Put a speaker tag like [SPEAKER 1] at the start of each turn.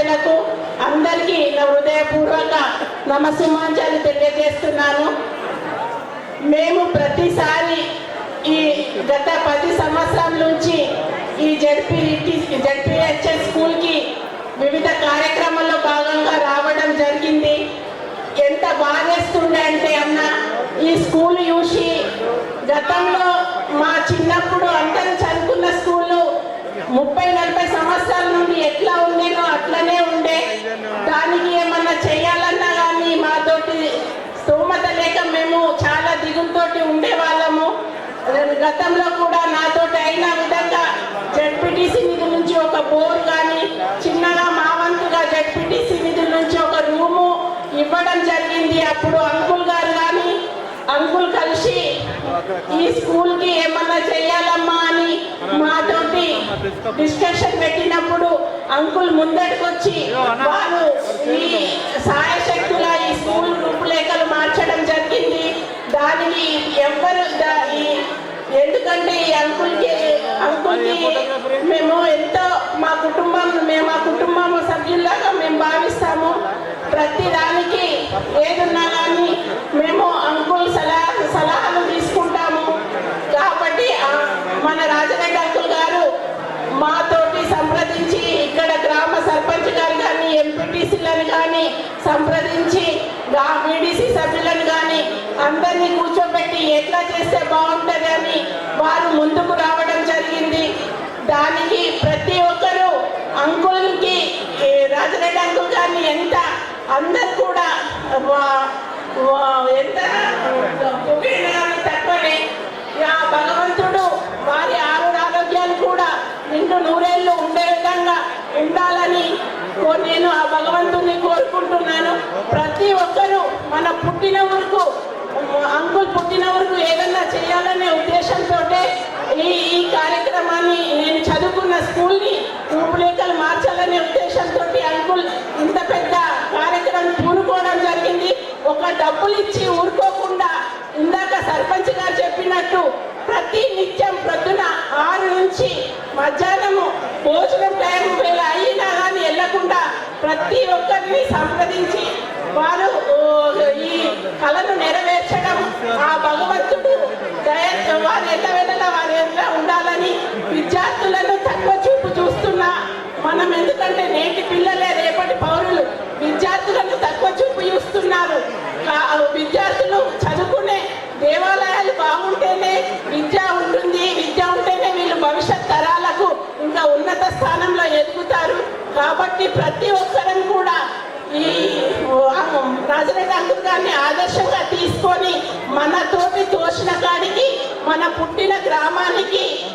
[SPEAKER 1] ప్రజలకు అందరికీ నా హృదయపూర్వక నమస్సుమాంజలు తెలియజేస్తున్నాను. మేము ప్రతిసారి ఈ గత పది సంవత్సరాల నుంచి ఈ జడ్పీ జడ్పీహెచ్ఎస్ స్కూల్కి వివిధ కార్యక్రమాల్లో భాగంగా రావడం జరిగింది. ఎంత బాధేస్తుండే అంటే అన్న ఈ స్కూల్ చూసి గతంలో మా చిన్నప్పుడు అందరూ చదువుకున్న స్కూళ్ళు ముప్పై నలభై సంవత్సరాల నుండి ఎట్లా ఉండేనో చాలా ఉండేవాళ్ళము. గతంలో కూడా నాతోటి అయిన విధంగా జడ్పీటీసీ నిధుల నుంచి ఒక బోర్ కానీ చిన్నగా మా వంతుగా జడ్పీటీసీ నిధుల నుంచి ఒక రూము ఇవ్వడం జరిగింది. అప్పుడు అంకుల్ గారు కానీ అంకుల్ కలిసి ఈ స్కూల్కి ఏమన్నా చేయాలమ్మా అని మాతోటి డిస్కషన్ పెట్టినప్పుడు అంకుల్ ముందటికి వారు ఈ సాయశక్తుల ఎందుకంటే ఈ అంకుల్కి అంకుల్కి మేము ఎంతో మా కుటుంబం మేము మా కుటుంబం సభ్యుల్లాగా మేము భావిస్తాము. ప్రతి దానికి ఏదున్నా కానీ మేము అంకుల్ సలహా సలహాలు తీసుకుంటాము. కాబట్టి మన రాజరెడ్డి అంకుల్ గారు మాతోటి సంప్రదించి ఇక్కడ గ్రామ సర్పంచ్ గారు కానీ ఎంపీటీసీలను కానీ సంప్రదించి బీడీసీ సభ్యులను కానీ అందరినీ కూర్చోబెట్టి ఎట్లా చేస్తే బాగుంటుంది అని వారు ముందుకు రావడం జరిగింది దానికి ప్రతి ఒక్కరూ అంకుల్కి ఈ రాజరెడ్డి అంకుల్ గారిని ఎంత అందరు కూడా ఎంత పొగిడినా తక్కువనే ఆ భగవంతుడు వారి ఆరు ఆరోగ్యాలు కూడా నిండు నూరేళ్ళు ఉండే విధంగా ఉండాలని నేను ఆ భగవంతుని కోరుకుంటున్నాను. ప్రతి ఒక్కరూ మన పుట్టిన వరకు అంకుల్ పుట్టిన వరకు ఏదన్నా చేయాలనే ఉద్దేశంతో ఈ ఈ కార్యక్రమాన్ని నేను చదువుకున్న స్కూల్ని రూపురేఖలు మార్చాలనే ఉద్దేశంతో అంకుల్ ఇంత పెద్ద కార్యక్రమం పూనుకోవడం జరిగింది. ఒక డబ్బులు ఇచ్చి ఊరుకోకుండా ఇందాక సర్పంచ్ గారు చెప్పినట్టు ప్రతి నిత్యం ప్రొద్దున ఆరు నుంచి మధ్యాహ్నము భోజనం టైం వేళ అయినా కానీ వెళ్ళకుండా ప్రతి ఒక్కరిని సంప్రదించి వారు ఈ కళను నెరవేర్చడం. ఆ భగవంతుడు వారు ఎట్ల తక్కువ చూపు చూస్తున్నా. మనం ఎందుకంటే నేటి పిల్లలే రేపటి పౌరులు. విద్యార్థులను తక్కువ చూపు చూస్తున్నారు. కా- విద్యార్థులు చదువుకునే దేవాలయాలు బాగుంటేనే విద్య ఉంటుంది. విద్య ఉంటేనే వీళ్ళు భవిష్యత్ తరాలకు ఇంకా ఉన్నత స్థానంలో ఎదుగుతారు. కాబట్టి ప్రతి ఒక్కరం కూడా ఈ రాజరెడ్డి అంకుల్ ఆదర్శంగా తీసుకొని మన తోటి తోసిన కాడికి మన పుట్టిన గ్రామానికి